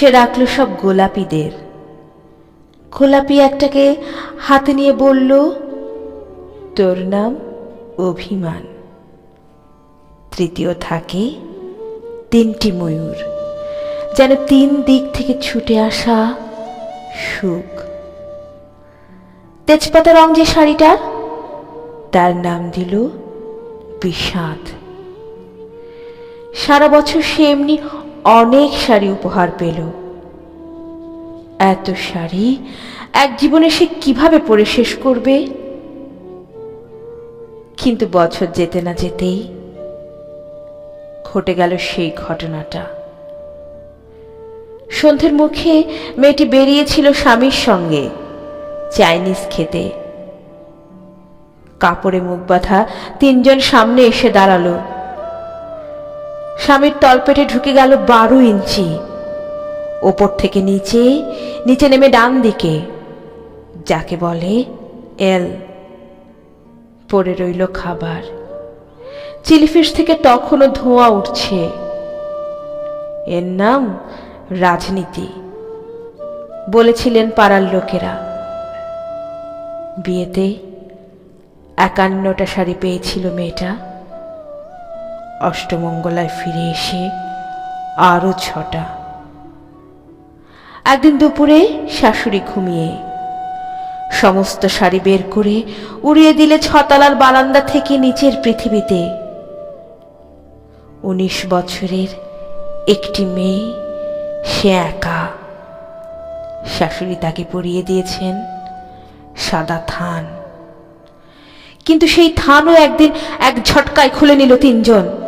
সে রাখল সব গোলাপিদের। গোলাপি একটাকে হাতে নিয়ে বলল, তোর নাম অভিমান। তৃতীয় থাকে তিনটি ময়ূর, যেন তিন দিক থেকে ছুটে আসা সুখ। তেজপাতা রং যে শাড়িটার, তার নাম দিল বিষাদ। সারা বছর সে এমনি অনেক শাড়ি উপহার পেল। এত শাড়ি এক জীবনে সে কীভাবে পরে শেষ করবে? কিন্তু বছর যেতে না যেতেই ঘটে গেল সেই ঘটনাটা। সন্ধ্যের মুখে মেয়েটি বেরিয়েছিল স্বামীর সঙ্গে চাইনিজ খেতে। কাপড়ে মুখ বাঁধা তিনজন সামনে এসে দাঁড়াল। স্বামীর তলপেটে ঢুকে গেল বারো ইঞ্চি। ওপর থেকে নিচে নিচে নেমে ডান দিকে। যাকে বলে এল। পড়ে রইল খাবার। চিলিফিশ থেকে তখনও ধোঁয়া উঠছে। এর নাম রাজনীতি। বলেছিলেন পাড়ার লোকেরা। বিয়েতে একান্নটা শাড়ি পেয়েছিল মেয়েটা। অষ্টমঙ্গলায় ফিরে এসে আরও ছটা। একদিন দুপুরে শাশুড়ি ঘুমিয়ে সমস্ত শাড়ি বের করে উড়িয়ে দিলে ছতলার বারান্দা থেকে নিচের পৃথিবীতে। উনিশ বছরের একটি মেয়ে, সে একা। শাশুড়ি তাকে পরিয়ে দিয়েছেন সাদা থান। কিন্তু সেই থানও একদিন এক ঝটকায় খুলে নিল তিনজন।